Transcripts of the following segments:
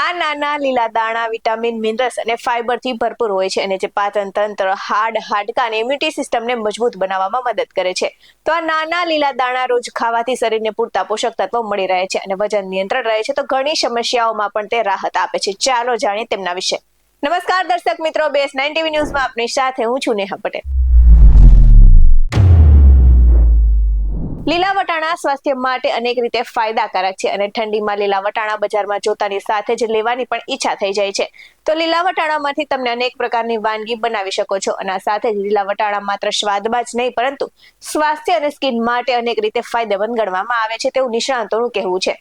આ નાના લીલા દાણા, વિટામિન, મિનરલ્સ અને ફાઇબરથી ભરપૂર હોય છે અને જે પાચન તંત્ર, હાડ, હાડકા અને ઇમ્યુનિટી સિસ્ટમને મજબૂત બનાવવામાં મદદ કરે છે. તો આ નાના લીલા દાણા રોજ ખાવાથી શરીરને પૂરતા પોષક તત્વો મળી રહે છે અને વજન નિયંત્રણ રહે છે. તો ઘણી સમસ્યાઓમાં પણ તે રાહત આપે છે. ચાલો જાણીએ તેમના વિશે. નમસ્કાર દર્શક મિત્રો, બેસ નાઇન ટીવી ન્યૂઝમાં આપની સાથે હું છું નેહા પટેલ. લીલા વટાણા સ્વાસ્થ્ય માટે અનેક રીતે ફાયદાકારક છે અને ઠંડીમાં લીલા વટાણા બજારમાં જોતાની સાથે જ લેવાની પણ ઈચ્છા થઈ જાય છે. તો લીલા વટાણામાંથી તમે અનેક પ્રકારની વાનગી બનાવી શકો છો અને સાથે જ લીલા વટાણા માત્ર સ્વાદમાં જ નહીં, પરંતુ સ્વાસ્થ્ય અને સ્કિન માટે અનેક રીતે ફાયદેમંદ ગણવામાં આવે છે તેવું નિષ્ણાંતોનું કહેવું છે.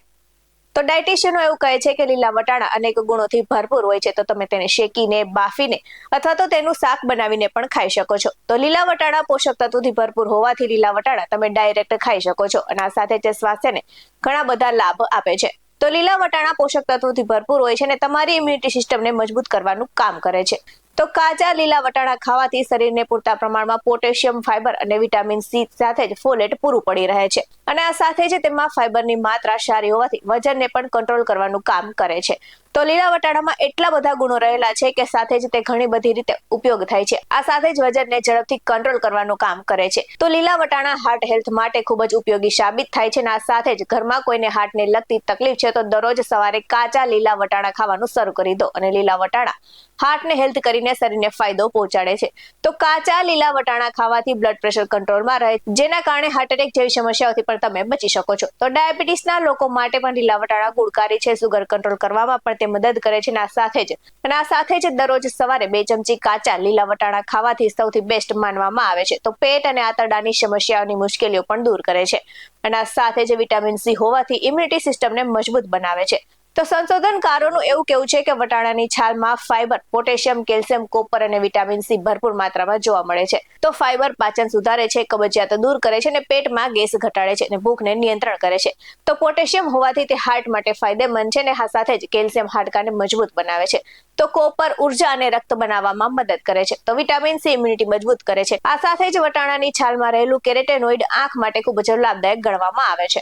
તો ડાયટિશિયનો એવું કહે છે કે લીલા વટાણા અનેક ગુણોથી ભરપૂર હોય છે. તો તમે તેને શેકીને, બાફીને અથવા તો તેનું શાક બનાવીને પણ ખાઈ શકો છો. તો લીલા વટાણા પોષક તત્વોથી ભરપૂર હોવાથી લીલા વટાણા તમે ડાયરેક્ટ ખાઈ શકો છો અને આ સાથે તે સ્વાસ્થ્યને ઘણા બધા લાભ આપે છે. તો લીલા વટાણા પોષક તત્વોથી ભરપૂર હોય છે અને તમારી ઇમ્યુનિટી સિસ્ટમને મજબૂત કરવાનું કામ કરે છે. તો કાચા લીલા વટાણા ખાવાથી શરીરને પૂરતા પ્રમાણમાં પોટેશિયમ, ફાઇબર અને વિટામિન સી સાથે જ ફોલેટ પૂરું પડી રહે છે. અને આ સાથે જ તેમાં ફાઇબરની માત્રા સારી હોવાથી વજનને પણ કંટ્રોલ કરવાનું કામ કરે છે. તો લીલા વટાણામાં એટલા બધા ગુણો રહેલા છે કે સાથે જ તે ઘણી બધી રીતે ઉપયોગ થાય છે. આ સાથે જ વજનને ઝડપથી કંટ્રોલ કરવાનું કામ કરે છે. તો લીલા વટાણા હાર્ટ હેલ્થ માટે ખૂબ જ ઉપયોગી સાબિત થાય છે અને આ સાથે જ ઘરમાં કોઈને હાર્ટને લગતી તકલીફ છે તો દરરોજ સવારે કાચા લીલા વટાણા ખાવાનું શરૂ કરી દો. અને લીલા વટાણા હાર્ટને હેલ્થ કરીને શરીરને ફાયદો પહોંચાડે છે. તો કાચા લીલા વટાણા ખાવાથી બ્લડ પ્રેશર કંટ્રોલમાં રહે જેના કારણે હાર્ટ એટેક જેવી સમસ્યાઓથી પણ તમે બચી શકો છો. તો ડાયાબિટીસના લોકો માટે પણ લીલા વટાણા ગુણકારી છે. સુગર કંટ્રોલ કરવામાં પણ તે મદદ કરે છે આ સાથે જ, અને આ સાથે જ દરરોજ સવારે બે ચમચી કાચા લીલા વટાણા ખાવાથી સૌથી બેસ્ટ માનવામાં આવે છે. તો પેટ અને આંતરડાની સમસ્યાઓની મુશ્કેલીઓ પણ દૂર કરે છે. અને આ સાથે જ વિટામિન સી હોવાથી ઇમ્યુનિટી સિસ્ટમને મજબૂત બનાવે છે. તો સંશોધનકારોનું એવું કેવું છે કે વટાણાની છાલમાં ફાઇબર પોટેશિયમ, કેલ્શિયમ, કોપર અને વિટામિન સી ભરપૂર માત્રામાં જોવા મળે છે. તો ફાઇબર પાચન સુધારે છે, કબજિયાત દૂર કરે છે અને પેટમાં ગેસ ઘટાડે છે અને ભૂખને નિયંત્રણ કરે છે. તો પોટેશિયમ હોવાથી તે હાર્ટ માટે ફાયદેમંદ છે અને આ સાથે જ કેલ્શિયમ હાડકાને મજબૂત બનાવે છે. તો કોપર, ઊર્જા અને રક્ત બનાવવામાં મદદ કરે છે. તો વિટામિન સી ઇમ્યુનિટી મજબૂત કરે છે. આ સાથે જ વટાણાની છાલમાં રહેલું કેરેટેનોઇડ આંખ માટે ખૂબ જ લાભદાયક ગણવામાં આવે છે.